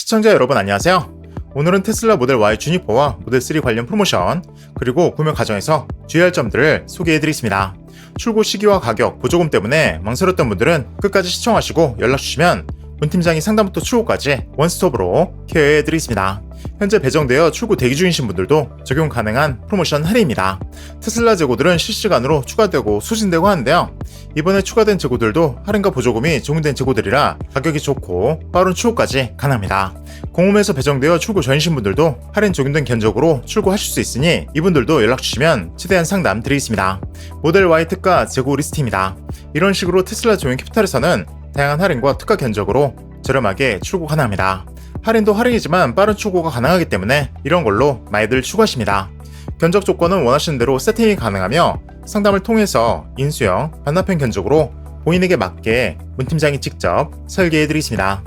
시청자 여러분 안녕하세요. 오늘은 테슬라 모델 Y 주니퍼와 모델 3 관련 프로모션 그리고 구매 과정에서 주의할 점들을 소개해드리겠습니다. 출고 시기와 가격, 보조금 때문에 망설였던 분들은 끝까지 시청하시고 연락 주시면 문 팀장이 상담부터 출고까지 원스톱으로 케어해드리겠습니다. 현재 배정되어 출고 대기 중이신 분들도 적용 가능한 프로모션 할인입니다. 테슬라 재고들은 실시간으로 추가되고 소진되고 하는데요. 이번에 추가된 재고들도 할인과 보조금이 적용된 재고들이라 가격이 좋고 빠른 출고까지 가능합니다. 공홈에서 배정되어 출고 전이신 분들도 할인 적용된 견적으로 출고하실 수 있으니 이분들도 연락 주시면 최대한 상담 드리겠습니다. 모델 Y 특가 재고 리스트입니다. 이런 식으로 테슬라 조용 캐피탈에서는 다양한 할인과 특가 견적으로 저렴하게 출고 가능합니다. 할인도 할인이지만 빠른 출고가 가능하기 때문에 이런 걸로 많이들 추구하십니다. 견적 조건은 원하시는 대로 세팅이 가능하며 상담을 통해서 인수형, 반납형 견적으로 본인에게 맞게 문 팀장이 직접 설계해드리겠습니다.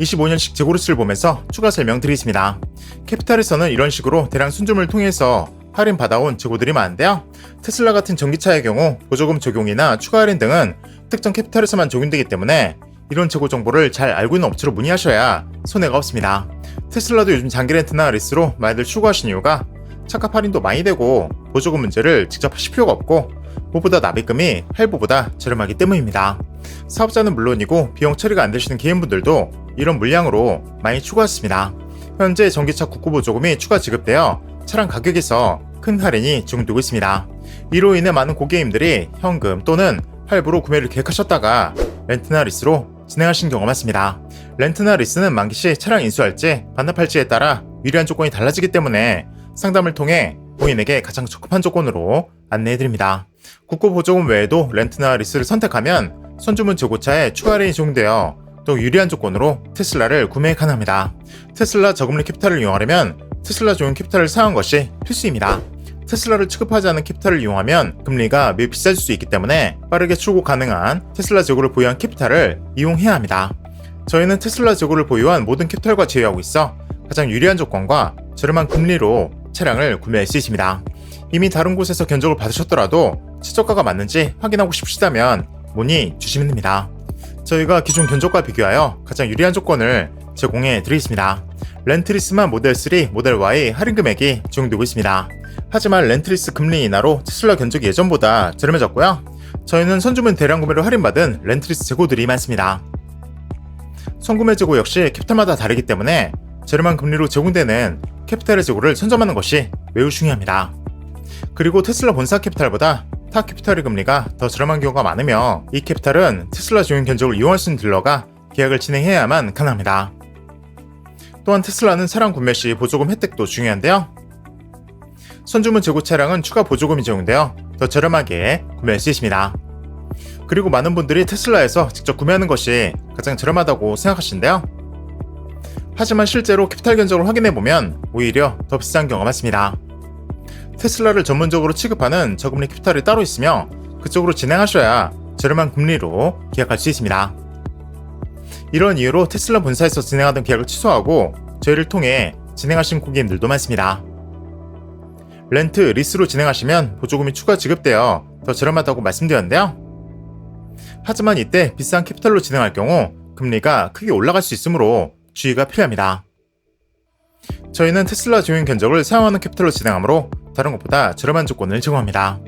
25년씩 재고리스를 보면서 추가 설명 드리겠습니다. 캐피탈에서는 이런 식으로 대량 순줌을 통해서 할인 받아온 재고들이 많은데요. 테슬라 같은 전기차의 경우 보조금 적용이나 추가 할인 등은 특정 캐피탈에서만 적용되기 때문에 이런 재고 정보를 잘 알고 있는 업체로 문의하셔야 손해가 없습니다. 테슬라도 요즘 장기 렌트나 리스로 많이들 추구하신 이유가 차값 할인도 많이 되고 보조금 문제를 직접 하실 필요가 없고 무보다 납입금이 할부보다 저렴하기 때문입니다. 사업자는 물론이고 비용 처리가 안 되시는 개인분들도 이런 물량으로 많이 추구했습니다. 현재 전기차 국고 보조금이 추가 지급되어 차량 가격에서 큰 할인이 적용되고 있습니다. 이로 인해 많은 고객님들이 현금 또는 할부로 구매를 계획하셨다가 렌트나 리스로 진행하신 경우가 많습니다. 렌트나 리스는 만기 시 차량 인수할지 반납할지에 따라 유리한 조건이 달라지기 때문에 상담을 통해 본인에게 가장 적합한 조건으로 안내해드립니다. 국고 보조금 외에도 렌트나 리스를 선택하면 선주문 재고차에 추가 할인이 적용되어 또 유리한 조건으로 테슬라를 구매 가능합니다. 테슬라 저금리 캐피탈을 이용하려면 테슬라 좋은 캐피탈을 사용한 것이 필수입니다. 테슬라를 취급하지 않은 캐피탈을 이용하면 금리가 매우 비싸질 수 있기 때문에 빠르게 출고 가능한 테슬라 재고를 보유한 캐피탈을 이용해야 합니다. 저희는 테슬라 재고를 보유한 모든 캐피탈과 제휴하고 있어 가장 유리한 조건과 저렴한 금리로 차량을 구매할 수 있습니다. 이미 다른 곳에서 견적을 받으셨더라도 최저가가 맞는지 확인하고 싶으시다면 문의 주시면 됩니다. 저희가 기존 견적과 비교하여 가장 유리한 조건을 제공해 드리겠습니다. 렌트리스만 모델 3, 모델 Y 할인 금액이 적용되고 있습니다. 하지만 렌트리스 금리 인하로 테슬라 견적이 예전보다 저렴해졌고요. 저희는 선주문 대량 구매로 할인받은 렌트리스 재고들이 많습니다. 선구매 재고 역시 캐피탈마다 다르기 때문에 저렴한 금리로 제공되는 캐피탈의 재고를 선점하는 것이 매우 중요합니다. 그리고 테슬라 본사 캐피탈보다 타 캐피탈의 금리가 더 저렴한 경우가 많으며 이 캐피탈은 테슬라 조용 견적을 이용할 수 있는 딜러가 계약을 진행해야만 가능합니다. 또한 테슬라는 차량 구매 시 보조금 혜택도 중요한데요. 선주문 재고 차량은 추가 보조금이 적용되어 더 저렴하게 구매할 수 있습니다. 그리고 많은 분들이 테슬라에서 직접 구매하는 것이 가장 저렴하다고 생각하시는데요. 하지만 실제로 캐피탈 견적을 확인해보면 오히려 더 비싼 경우가 많습니다. 테슬라를 전문적으로 취급하는 저금리 캐피탈이 따로 있으며 그쪽으로 진행하셔야 저렴한 금리로 계약할 수 있습니다. 이런 이유로 테슬라 본사에서 진행하던 계약을 취소하고 저희를 통해 진행하신 고객님들도 많습니다. 렌트, 리스로 진행하시면 보조금이 추가 지급되어 더 저렴하다고 말씀드렸는데요. 하지만 이때 비싼 캐피탈로 진행할 경우 금리가 크게 올라갈 수 있으므로 주의가 필요합니다. 저희는 테슬라 조용 견적을 사용하는 캐피탈로 진행하므로 다른 것보다 저렴한 조건을 제공합니다.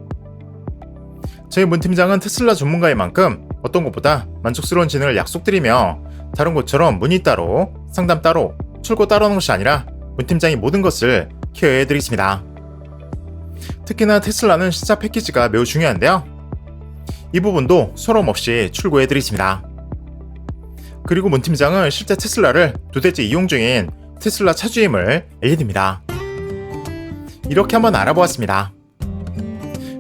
저희 문 팀장은 테슬라 전문가인 만큼 어떤 것보다 만족스러운 진행을 약속드리며 다른 곳처럼 문의 따로, 상담 따로, 출고 따로 하는 것이 아니라 문 팀장이 모든 것을 케어해드리겠습니다. 특히나 테슬라는 신차 패키지가 매우 중요한데요. 이 부분도 서러움 없이 출고해드리겠습니다. 그리고 문 팀장은 실제 테슬라를 두 대째 이용 중인 테슬라 차주임을 알려드립니다. 이렇게 한번 알아보았습니다.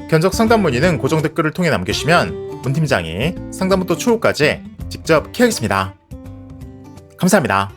견적 상담 문의는 고정 댓글을 통해 남겨주시면 문 팀장이 상담부터 추후까지 직접 케어하겠습니다. 감사합니다.